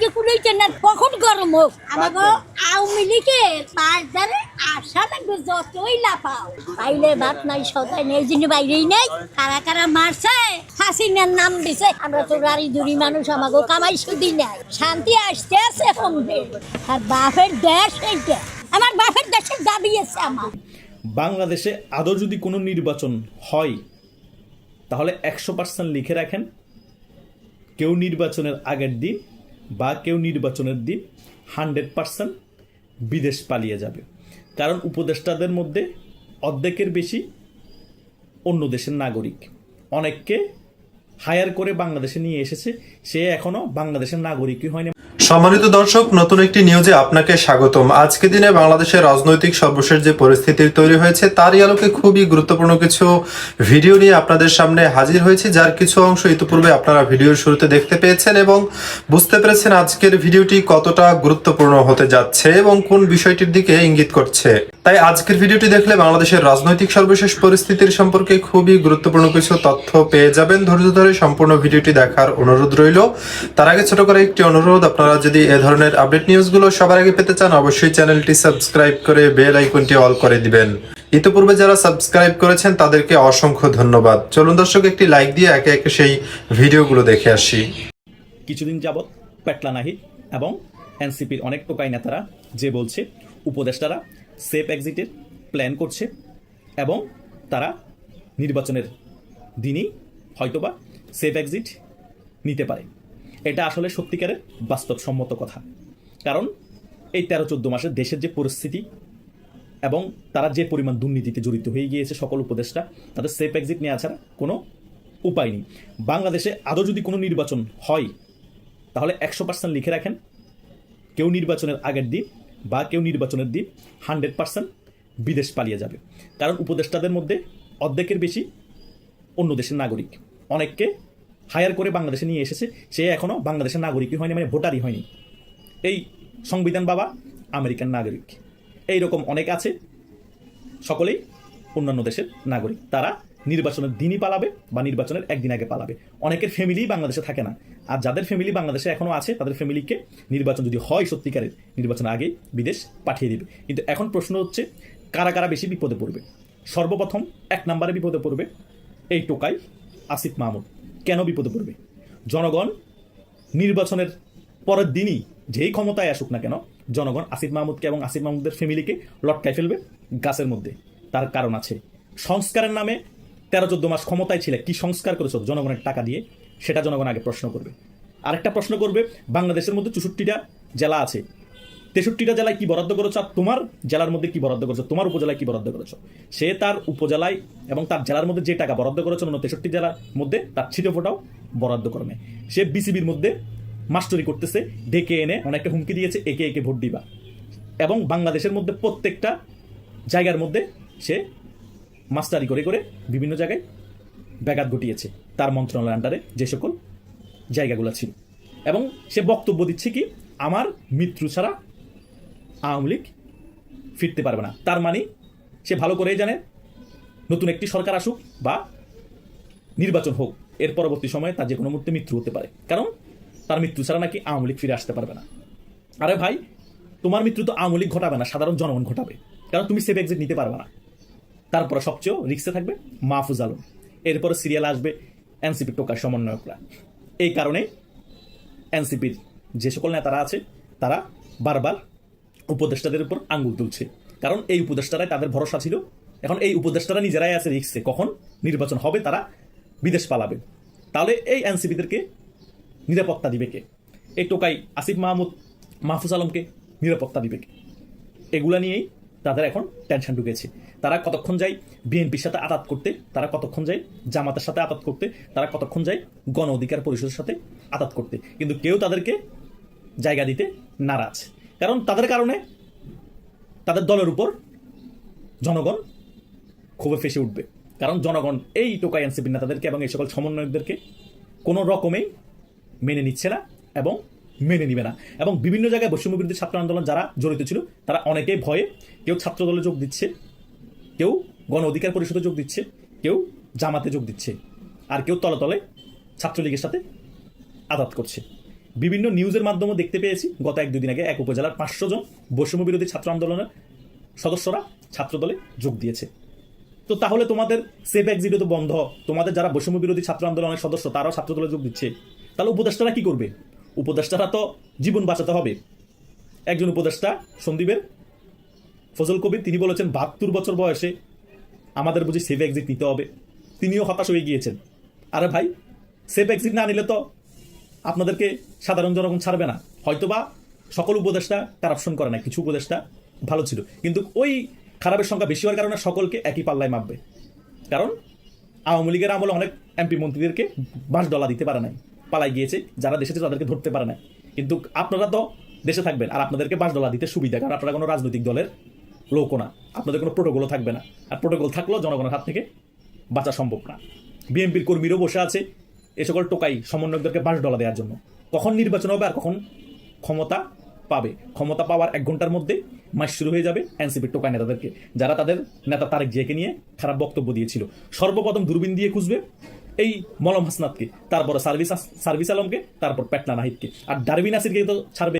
যে কুড়াইছে না কখন গরম হোক। আমাকে আওয়ামী লীগের লাগবে যতই লাফাও। পাইলে ভাত নাই সদাই নেই যিনি বাইরেই নেই কারা কারা মারছে? হাসিনার নাম দিছে। আমরা তো গাড়ি দুরি মানুষ আমাকে কামাই সুদি নাই। শান্তি আসতে আছে কমবে আর বাপের দেশ এইটা। আমার বাপের দেশের দাবি আছে আমার। বাংলাদেশে আদৌ যদি কোনো নির্বাচন হয় তাহলে একশো পার্সেন্ট লিখে রাখেন। কেউ নির্বাচনের আগের দিন বা কেউ নির্বাচনের দিন হান্ড্রেড পার্সেন্ট বিদেশ পালিয়ে যাবে। কারণ উপদেষ্টাদের মধ্যে অর্ধেকের বেশি অন্য দেশের নাগরিক। অনেককে হায়ার করে বাংলাদেশে নিয়ে এসেছে, সে এখনও বাংলাদেশের নাগরিকই হয়নি। সম্মানিত দর্শক, নতুন একটি নিউজে আপনাকে স্বাগতম। আজকে দিনে বাংলাদেশের রাজনৈতিক সর্বশেষ যে পরিস্থিতি তৈরি হয়েছে, তারই আলোকে খুবই গুরুত্বপূর্ণ কিছু ভিডিও নিয়ে আপনাদের সামনে হাজির হয়েছে, যার কিছু অংশ ইতিপূর্বে আপনারা ভিডিওর শুরুতে দেখতে পেয়েছেন এবং বুঝতে পেরেছেন আজকের ভিডিওটি কতটা গুরুত্বপূর্ণ হতে যাচ্ছে এবং কোন বিষয়টির দিকে ইঙ্গিত করছে। তাই আজকের ভিডিওটি দেখলে বাংলাদেশের রাজনৈতিক সর্বশেষ পরিস্থিতির সম্পর্কে খুবই গুরুত্বপূর্ণ কিছু তথ্য পেয়ে যাবেন। ধৈর্য ধরে সম্পূর্ণ ভিডিওটি দেখার অনুরোধ রইল। তার আগে ছোট করে একটি অনুরোধ, আপনারা যদি এ ধরনের আপডেট নিউজগুলো সবার আগে পেতে চান, অবশ্যই চ্যানেলটি সাবস্ক্রাইব করে বেল আইকনটি অল করে দিবেন। ইতিপূর্বে যারা সাবস্ক্রাইব করেছেন, তাদেরকে অসংখ্য ধন্যবাদ। চলুন দর্শক, একটি লাইক দিয়ে একে একে সেই ভিডিওগুলো দেখে আসি। কিছুদিন যাবৎ পেটলা নাহি এবং এনসিপির অনেক টোকাই নেতারা যে বলছে, উপদেষ্টারা সেফ এক্সিটের প্ল্যান করছে এবং তারা নির্বাচনের দিনই হয়তোবা সেফ এক্সিট নিতে পারে। এটা আসলে সত্যিকারের বাস্তবসম্মত কথা। কারণ এই তেরো চোদ্দ মাসে দেশের যে পরিস্থিতি এবং তারা যে পরিমাণ দুর্নীতিতে জড়িত হয়ে গিয়েছে সকল উপদেষ্টা, তাদের সেফ এক্সিট নেওয়া ছাড়া কোনো উপায় নেই। বাংলাদেশে আদৌ যদি কোনো নির্বাচন হয়, তাহলে একশো পার্সেন্ট লিখে রাখেন। কেউ নির্বাচনের আগের দিন বা কেউ নির্বাচনের দিন হান্ড্রেড পার্সেন্ট বিদেশ পালিয়ে যাবে। কারণ উপদেষ্টাদের মধ্যে অর্ধেকের বেশি অন্য দেশের নাগরিক। অনেককে হায়ার করে বাংলাদেশে নিয়ে এসেছে। সে এখনও বাংলাদেশের নাগরিকই হয়নি মানে ভোটারই হয়নি। এই সংবিধান বাবা আমেরিকান নাগরিক। এই রকম অনেক আছে। সকলেই অন্যান্য দেশের নাগরিক। তারা নির্বাচনের দিনই পালাবে বা নির্বাচনের একদিন আগে পালাবে। অনেকের ফ্যামিলি বাংলাদেশে থাকে না। আর যাদের ফ্যামিলি বাংলাদেশে এখনও আছে, তাদের ফ্যামিলিকে নির্বাচন যদি হয় সত্যিকারের, নির্বাচন আগে বিদেশ পাঠিয়ে দেবে। কিন্তু এখন প্রশ্ন হচ্ছে, কারা কারা বেশি বিপদে পড়বে? সর্বপ্রথম এক নম্বরে বিপদে পড়বে এই টোকাই আসিফ মাহমুদ। কেন বিপদে পড়বে? জনগণ নির্বাচনের পরের দিনই যেই ক্ষমতায় আসুক না কেন, জনগণ আসিফ মাহমুদকে এবং আসিফ মাহমুদের ফ্যামিলিকে লটকায় ফেলবে গাছের মধ্যে। তার কারণ আছে, সংস্কারের নামে তেরো চোদ্দ মাস ক্ষমতায় ছিলে, কি সংস্কার করেছ জনগণের টাকা দিয়ে? সেটা জনগণ আগে প্রশ্ন করবে। আরেকটা প্রশ্ন করবে, বাংলাদেশের মধ্যে চৌষট্টিটা জেলা আছে তেষট্টিটা জেলায় কি বরাদ্দ করেছ আর তোমার জেলার মধ্যে কি বরাদ্দ করেছ? তোমার উপজেলায় কি বরাদ্দ করেছ? সে তার উপজেলায় এবং তার জেলার মধ্যে যে টাকা বরাদ্দ করেছ, অন্য তেষট্টি জেলার মধ্যে, তার ছিটে ফোটাও বরাদ্দ করে নেয় সে বিসিবির মধ্যে মাস্টারি করতেছে, ডেকে এনে অনেকটা হুমকি দিয়েছে, একে একে ভোট দিবা। এবং বাংলাদেশের মধ্যে প্রত্যেকটা জায়গার মধ্যে সে মাস্টারি করে করে বিভিন্ন জায়গায় ব্যাঘাত ঘটিয়েছে, তার মন্ত্রণালয়ের আন্ডারে যে সকল জায়গাগুলো ছিল। এবং সে বক্তব্য দিচ্ছে কি, আমার মৃত্যু ছাড়া আওয়ামী লীগ ফিরতে পারবে না। তার মানে সে ভালো করেই জানে, নতুন একটি সরকার আসুক বা নির্বাচন হোক, এর পরবর্তী সময়ে তার যে কোনো মুহূর্তে মৃত্যু হতে পারে। কারণ তার মৃত্যু ছাড়া নাকি আওয়ামী লীগ ফিরে আসতে পারবে না। আরে ভাই, তোমার মৃত্যু তো আওয়ামী লীগ ঘটাবে না, সাধারণ জনগণ ঘটাবে। কারণ তুমি সেভ এক্সিট নিতে পারবে না। তারপরে সবচেয়েও রিক্সে থাকবে মাহফুজ আলম। এরপরে সিরিয়াল আসবে এনসিপি টোকার সমন্বয়করা। এই কারণে এনসিপির যে সকল নেতারা আছে, তারা বারবার উপদেষ্টাদের উপর আঙ্গুল তুলছে। কারণ এই উপদেষ্টারাই তাদের ভরসা ছিল। এখন এই উপদেষ্টারা নিজেরাই আছে রিক্সে কখন নির্বাচন হবে তারা বিদেশ পালাবে। তাহলে এই এনসিপিদেরকে নিরাপত্তা দিবে কে? এই টোকাই আসিফ মাহমুদ, মাহফুজ আলমকে নিরাপত্তা দিবে কে? এগুলা নিয়েই তাদের এখন টেনশন ঢুকেছে। তারা কতক্ষণ যায় বিএনপির সাথে আতাত করতে? তারা কতক্ষণ যায় জামাতের সাথে আতাত করতে? তারা কতক্ষণ যায় গণ অধিকার পরিষদের সাথে আতাত করতে? কিন্তু কেউ তাদেরকে জায়গা দিতে নারাজ। কারণ তাদের কারণে তাদের দলের উপর জনগণ ক্ষোভে ফেসে উঠবে। কারণ জনগণ এই টোকাই এনসিপি নেতাদেরকে এবং এই সকল সমন্বয়কদেরকে কোনো রকমেই মেনে নিচ্ছে না এবং মেনে নিবে না। এবং বিভিন্ন জায়গায় বৈষম্য বিরোধী ছাত্র আন্দোলন যারা জড়িত ছিল, তারা অনেকেই ভয়ে কেউ ছাত্র দলে যোগ দিচ্ছে, কেউ গণ অধিকার পরিষদে যোগ দিচ্ছে, কেউ জামাতে যোগ দিচ্ছে, আর কেউ তলে তলে ছাত্রলীগের সাথে আদাত করছে। বিভিন্ন নিউজের মাধ্যমে দেখতে পেয়েছি। গত এক দুদিন আগে এক উপজেলার পাঁচশো জন বৈষম্য বিরোধী ছাত্র আন্দোলনের সদস্যরা ছাত্রদলে যোগ দিয়েছে। তো তাহলে তোমাদের সেফ এক্সিটও তো বন্ধ। তোমাদের যারা বৈষম্য বিরোধী ছাত্র আন্দোলনের সদস্য, তারাও ছাত্রদলে যোগ দিচ্ছে। তাহলে উপদেষ্টারা কি করবে? উপদেষ্টারা তো জীবন বাঁচাতে হবে। একজন উপদেষ্টা সন্দীপের, ফজল কবির, তিনি বলেছেন, বাহাত্তর বছর বয়সে আমাদের বুঝি সেফ এক্সিট নিতে হবে। তিনিও হতাশ হয়ে গিয়েছেন। আরে ভাই সেফ এক্সিট না নিলে তো আপনাদেরকে সাধারণ জনগণ ছাড়বে না। হয়তোবা সকল উপদেষ্টা কারাপশন করে না কিছু উপদেষ্টা ভালো ছিল। কিন্তু ওই খারাপের সংখ্যা বেশি হওয়ার কারণে সকলকে একই পাল্লায় মাপবে। কারণ আওয়ামী লীগের আমলে অনেক এমপি মন্ত্রীদেরকে বাঁশ ডলা দিতে পারে নাই, পালাই গিয়েছে, যারা দেশে তাদেরকে ধরতে পারে না কিন্তু আপনারা তো দেশে থাকবেন, আর আপনাদেরকে বাস ডলা দিতে সুবিধা, কারণ আপনারা কোনো রাজনৈতিক দলের লোকও না। আপনাদের কোনো প্রোটোকলও থাকবে না। আর প্রোটোকল থাকলেও জনগণের হাত থেকে বাঁচা সম্ভব না। বিএনপির কর্মীরাও বসে আছে এ সকল টোকাই সমন্বয়কদেরকে বাস ডলা দেওয়ার জন্য। কখন নির্বাচন হবে আর কখন ক্ষমতা পাবে? ক্ষমতা পাওয়ার এক ঘণ্টার মধ্যে মাস শুরু হয়ে যাবে এনসিপির টোকাই নেতাদেরকে, যারা তাদের নেতা তারেক জিয়াকে নিয়ে খারাপ বক্তব্য দিয়েছিল। সর্বপ্রথম দূরবীন দিয়ে খুঁজবে এই মলম হাসনাতকে, তারপর সার্ভিস সার্ভিস আলমকে, তারপর পেটলা নাহিদকে। আর ডারবিন আসিরকে তো ছাড়বে